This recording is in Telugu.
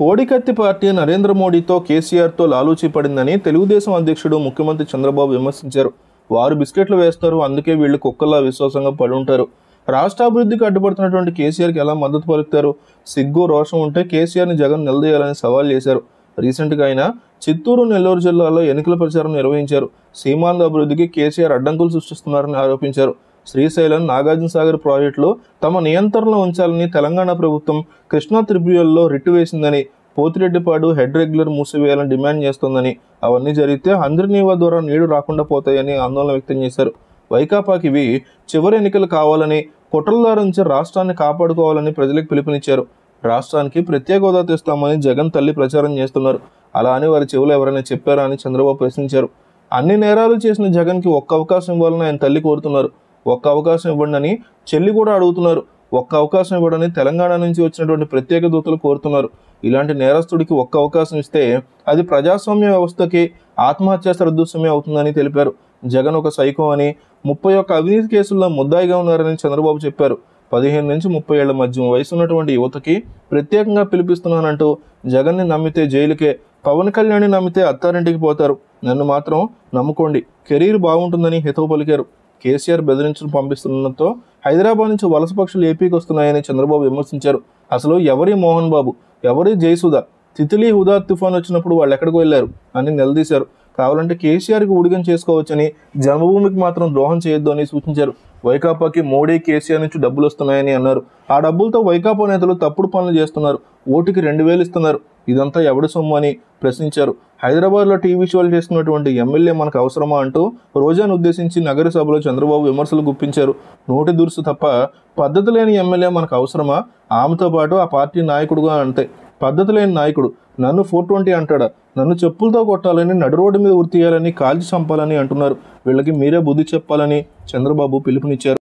కోడికత్తి పార్టీ నరేంద్ర మోడీతో కేసీఆర్తో లాలూచి పడిందని తెలుగుదేశం అధ్యక్షుడు ముఖ్యమంత్రి చంద్రబాబు విమర్శించారు. వారు బిస్కెట్లు వేస్తారు అందుకే వీళ్ళు కుక్కల్లా విశ్వాసంగా పడి ఉంటారు రాష్ట్ర అభివృద్ధికి అడ్డుపడుతున్నటువంటి కేసీఆర్కి ఎలా మద్దతు పలుకుతారు? సిగ్గు రోషం ఉంటే కేసీఆర్ని జగన్ నిలదీయాలని సవాల్ చేశారు. రీసెంట్గా ఆయన చిత్తూరు నెల్లూరు జిల్లాలో ఎన్నికల ప్రచారం నిర్వహించారు. సీమాంధ్ర అభివృద్ధికి కేసీఆర్ అడ్డంకులు సృష్టిస్తున్నారని ఆరోపించారు. శ్రీశైలం నాగార్జున సాగర్ ప్రాజెక్టులు తమ నియంత్రణలో ఉంచాలని తెలంగాణ ప్రభుత్వం కృష్ణా ట్రిబ్యునల్లో రిట్టు వేసిందని పోతిరెడ్డిపాడు హెడ్ రెగ్యులర్ మూసివేయాలని డిమాండ్ చేస్తోందని అవన్నీ జరిగితే అందరినీవా ద్వారా నీళ్ళు రాకుండా పోతాయని ఆందోళన వ్యక్తం చేశారు. వైకాపాకి ఇవి చివరి ఎన్నికలు కావాలని కుట్రల నుంచి రాష్ట్రాన్ని కాపాడుకోవాలని ప్రజలకు పిలుపునిచ్చారు. రాష్ట్రానికి ప్రత్యేక హోదా తెస్తామని జగన్ తల్లి ప్రచారం చేస్తున్నారు. అలా అని వారి చెవులు ఎవరైనా చెప్పారా అని చంద్రబాబు ప్రశ్నించారు. అన్ని నేరాలు చేసిన జగన్కి ఒక్క అవకాశం ఇవ్వాలని ఆయన తల్లి కోరుతున్నారు. ఒక్క అవకాశం ఇవ్వండి అని చెల్లి కూడా అడుగుతున్నారు. ఒక్క అవకాశం ఇవ్వడని తెలంగాణ నుంచి వచ్చినటువంటి ప్రత్యేక దూతలు కోరుతున్నారు. ఇలాంటి నేరస్తుడికి ఒక్క అవకాశం ఇస్తే అది ప్రజాస్వామ్య వ్యవస్థకి ఆత్మహత్య సదృశ్యమే అవుతుందని తెలిపారు. జగన్ ఒక సైకో అని ముప్పై ఒక్క అవినీతి కేసుల్లో ముద్దాయిగా ఉన్నారని చంద్రబాబు చెప్పారు. పదిహేను నుంచి ముప్పై ఏళ్ళ మధ్య వయసు ఉన్నటువంటి యువతకి ప్రత్యేకంగా పిలిపిస్తున్నానంటూ జగన్ని నమ్మితే జైలుకే పవన్ కళ్యాణ్ని నమ్మితే అత్తారింటికి పోతారు. నన్ను మాత్రం నమ్ముకోండి. కెరీర్ బాగుంటుందని హితవు పలికారు. కేసీఆర్ బెదిరించులు పంపిస్తుండటంతో హైదరాబాద్ నుంచి వలస పక్షులు ఏపీకి వస్తున్నాయని చంద్రబాబు విమర్శించారు. అసలు ఎవరి మోహన్ బాబు ఎవరి జయసుధ తితిలి హుదా తుఫాన్ వచ్చినప్పుడు వాళ్ళు ఎక్కడికి వెళ్ళారు అని నిలదీశారు. కావాలంటే కేసీఆర్కి ఊడిగం చేసుకోవచ్చని జన్మభూమికి మాత్రం ద్రోహం చేయొద్దు అని సూచించారు. వైకాపాకి మోడీ కేసీఆర్ నుంచి డబ్బులు వస్తున్నాయని అన్నారు. ఆ డబ్బులతో వైకాపా నేతలు తప్పుడు పనులు చేస్తున్నారు. ఓటుకి రెండు వేలు ఇస్తున్నారు. ఇదంతా ఎవడి సొమ్ము అని ప్రశ్నించారు. హైదరాబాద్లో టీవీ షోలు చేస్తున్నటువంటి ఎమ్మెల్యే మనకు అవసరమా అంటూ రోజాను ఉద్దేశించి నగర సభలో చంద్రబాబు విమర్శలు గుప్పించారు. నోటి దురుసు తప్ప పద్ధతి లేని ఎమ్మెల్యే మనకు అవసరమా? ఆమెతో పాటు ఆ పార్టీ నాయకుడుగా అంతే పద్ధతి లేని నాయకుడు నన్ను ఫోర్ ట్వంటీ అంటాడా? నన్ను చెప్పులతో కొట్టాలని నడు రోడ్డు మీద ఉరితీయాలని కాల్చి చంపాలని అంటున్నారు. వీళ్ళకి మీరే బుద్ధి చెప్పాలని చంద్రబాబు పిలుపునిచ్చారు.